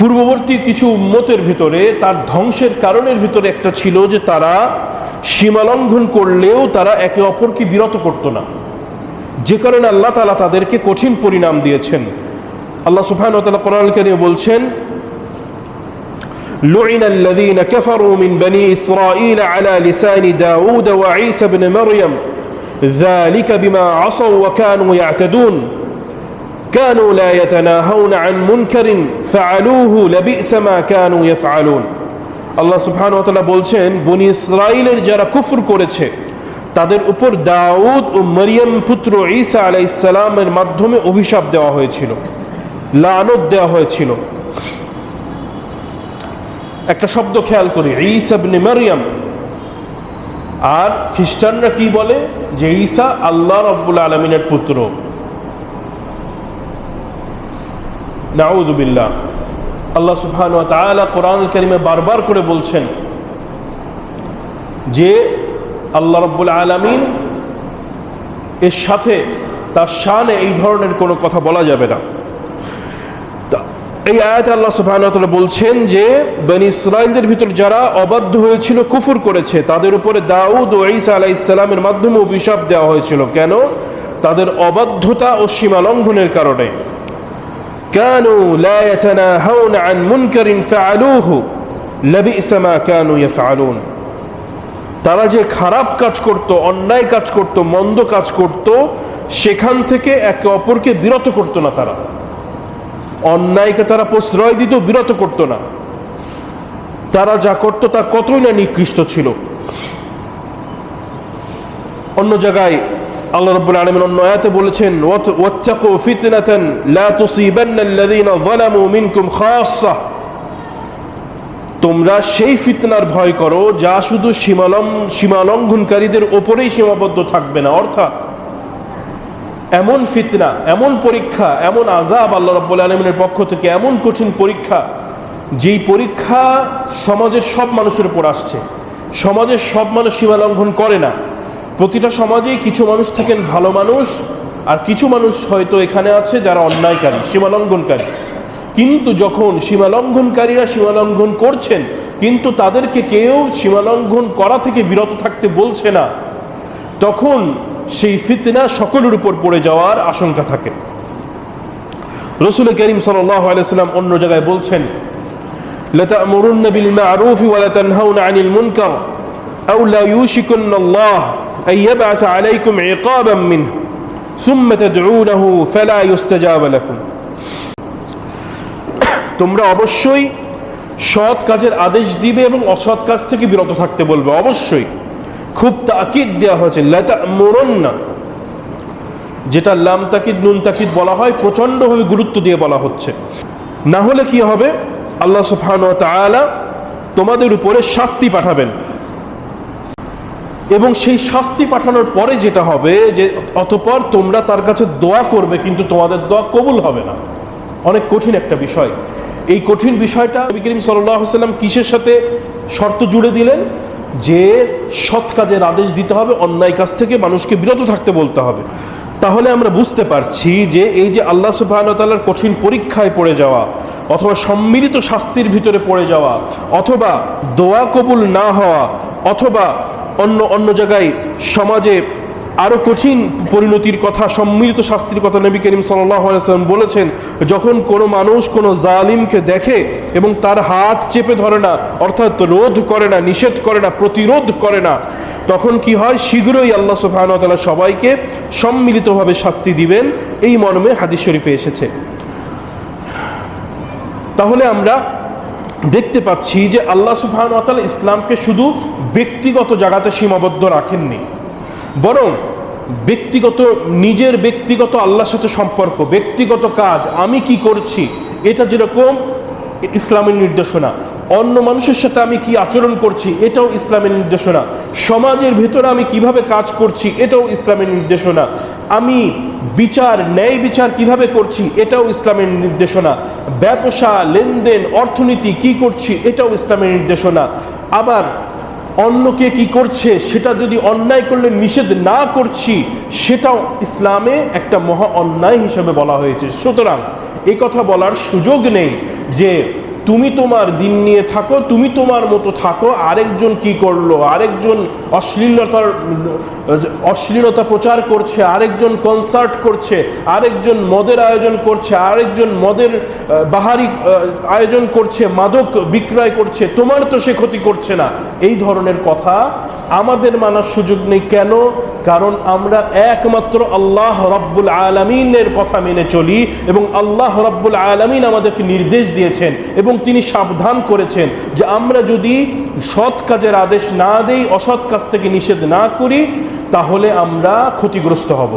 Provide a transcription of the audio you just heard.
পূর্ববর্তী কিছু উম্মতের ভিতরে তার ধ্বংসের কারণের ভিতরে একটা ছিল যে তারা সীমালঙ্ঘন করলেও তারা একে অপরকে বিরত করত না যে কারণে আল্লাহ তালা তাদেরকে কঠিন পরিণাম দিয়েছেন আল্লাহ সুফান কোরআন কারিমে বলছেন لعن الذين كفروا من بني إسرائيل على لسان داود وعيسى بن مريم ذلك بما عصوا وكانوا يعتدون كانوا لا يتناهون عن منكر فعلوه لبئس ما كانوا يفعلون আল্লাহ সুবহান ওয়া বলছেন বনি ইসরাইলের যারা কুফর করেছে তাদের উপর দাউদ ও মরিয়ম পুত্র ঈসা আলাইসালামের মাধ্যমে অভিশাপ দেওয়া হয়েছিল লানত দেওয়া হয়েছিল একটা শব্দ খেয়াল করি ঈসাবনে মারিয়াম আর খ্রিস্টানরা কি বলে যে ঈসা আল্লাহ রব্বুল আলমিনের পুত্র নাউদুবিল্লাহ আল্লাহ সুবহান তাআলা কোরআন কারিমে বারবার করে বলছেন যে আল্লাহ রব্বুল আলামিন এর সাথে তার শানে এই ধরনের কোনো কথা বলা যাবে না। এই আয়াতে আল্লাহ সুবহান বলছেন যে, বনি ইসরাইলদের ভিতর যারা অবাধ্য হয়েছিল, কুফর করেছে, তাদের উপরে দাউদ ও ঈসা আলাইহিস সালামের মাধ্যমে অভিশাপ দেওয়া হয়েছিল। কেন? তাদের অবাধ্যতা ও সীমা লঙ্ঘনের কারণে। كانوا لا يتناهون عن منكر فعلوه لبئس ما كانوا يفعلون তারা যে খারাপ কাজ করত অন্যায় কাজ করত মন্দ কাজ করত সেখান থেকে একে অপরকে বিরত করত না তারা অন্যায়কে তারা প্রশ্রয় দিত বিরত করত না তারা যা করত তা কতই না নিকৃষ্ট ছিল অন্য জায়গায় আল্লাহ রাব্বুল আলামিন অন্য আয়াতে বলেছেন, "ওয়াত- ওয়াত্তাকু ফিতনাতান, লা তুসিবান্না যালামু মিনকুম খাসসা তোমরা সেই ফিতনার ভয় করো যা শুধু সীমালং, সীমালঙ্ঘনকারীদের ওপরেই সীমাবদ্ধ থাকবে না। অর্থাৎ এমন ফিতনা, এমন পরীক্ষা, এমন আজাব আল্লাহ রাব্বুল আলমিনের পক্ষ থেকে, এমন কঠিন পরীক্ষা, যেই পরীক্ষা সমাজের সব মানুষের উপর আসছে। সমাজের সব মানুষ সীমা লঙ্ঘন করে না। প্রতিটা সমাজেই কিছু মানুষ থাকেন ভালো মানুষ, আর কিছু মানুষ হয়তো এখানে আছে যারা অন্যায়কারী, সীমালঙ্ঘনকারী। কিন্তু যখন সীমালঙ্ঘনকারীরা সীমালঙ্ঘন করছেন, কিন্তু তাদেরকে কেউ সীমালঙ্ঘন করা থেকে বিরত থাকতে বলছে না, তখন সেই ফিতনা সকলের উপর পড়ে যাওয়ার আশঙ্কা থাকে। রসুল করিম সাল্লাম অন্য জায়গায় বলছেন লতা মরুন্নবিল মা আরুফি ওয়ালা তানহাউন আনিল মুনকার। أو لا يوشكن الله أن يبعث عليكم عقابا منه ثم تدعونه فلا يستجاب لكم তোমরা অবশ্যই সৎ কাজের আদেশ দিবে এবং অসৎ কাজ থেকে বিরত থাকতে বলবে অবশ্যই খুব তাকিদ দেওয়া হয়েছে লতা না যেটা লাম তাকিদ নুন তাকিদ বলা হয় প্রচণ্ডভাবে গুরুত্ব দিয়ে বলা হচ্ছে না হলে কি হবে আল্লাহ সুবহান ওয়া তাআলা তোমাদের উপরে শাস্তি পাঠাবেন এবং সেই শাস্তি পাঠানোর পরে যেটা হবে যে, অতপর তোমরা তার কাছে দোয়া করবে, কিন্তু তোমাদের দোয়া কবুল হবে না। অনেক কঠিন একটা বিষয়। এই কঠিন বিষয়টা নবী করিম সাল্লাম কিসের সাথে শর্ত জুড়ে দিলেন? যে সৎ কাজের আদেশ দিতে হবে, অন্যায় কাজ থেকে মানুষকে বিরত থাকতে বলতে হবে। তাহলে আমরা বুঝতে পারছি যে, এই যে আল্লাহ সুবাহতাল্লার কঠিন পরীক্ষায় পড়ে যাওয়া, অথবা সম্মিলিত শাস্তির ভিতরে পড়ে যাওয়া, অথবা দোয়া কবুল না হওয়া, অথবা অন্য অন্য জায়গায় সমাজে আরও কঠিন পরিণতির কথা, সম্মিলিত শাস্তির কথা নবী করিম সাল্লাম বলেছেন, যখন কোনো মানুষ কোনো জালিমকে দেখে এবং তার হাত চেপে ধরে না, অর্থাৎ রোধ করে না, নিষেধ করে না, প্রতিরোধ করে না, তখন কি হয়? শীঘ্রই আল্লাহ সুবাহতালা সবাইকে সম্মিলিতভাবে শাস্তি দিবেন। এই মর্মে হাদিস শরীফে এসেছে। তাহলে আমরা দেখতে পাচ্ছি যে আল্লাহ সুবহান ইসলামকে শুধু ব্যক্তিগত জায়গাতে সীমাবদ্ধ রাখেননি, বরং ব্যক্তিগত, নিজের ব্যক্তিগত আল্লাহর সাথে সম্পর্ক, ব্যক্তিগত কাজ, আমি কি করছি, এটা যেরকম ইসলামের নির্দেশনা অন্য মানুষের সাথে আমি কি আচরণ করছি, এটাও ইসলামের নির্দেশনা। সমাজের ভেতরে আমি কীভাবে কাজ করছি, এটাও ইসলামের নির্দেশনা। আমি বিচার, ন্যায় বিচার কীভাবে করছি, এটাও ইসলামের নির্দেশনা। ব্যবসা, লেনদেন, অর্থনীতি কি করছি, এটাও ইসলামের নির্দেশনা। আবার অন্যকে কি করছে, সেটা যদি অন্যায় করলে নিষেধ না করছি, সেটাও ইসলামে একটা মহা অন্যায় হিসেবে বলা হয়েছে। সুতরাং এ কথা বলার সুযোগ নেই যে তুমি তোমার দিন নিয়ে থাকো, তুমি তোমার মতো থাকো, আরেকজন কি করল, আরেকজন অশ্লীলতার, অশ্লীলতা প্রচার করছে, আরেকজন কনসার্ট করছে, আরেকজন মদের আয়োজন করছে, আরেকজন মদের বাহারি আয়োজন করছে, মাদক বিক্রয় করছে, তোমার তো সে ক্ষতি করছে না। এই ধরনের কথা আমাদের মানার সুযোগ নেই কেন? কারণ আমরা একমাত্র আল্লাহ রব্বুল আলমিনের কথা মেনে চলি এবং আল্লাহ রব্বুল আলমিন আমাদেরকে নির্দেশ দিয়েছেন এবং তিনি সাবধান করেছেন যে আমরা যদি সৎ কাজের আদেশ না দেই, অসৎ কাজ থেকে নিষেধ না করি, তাহলে আমরা ক্ষতিগ্রস্ত হব।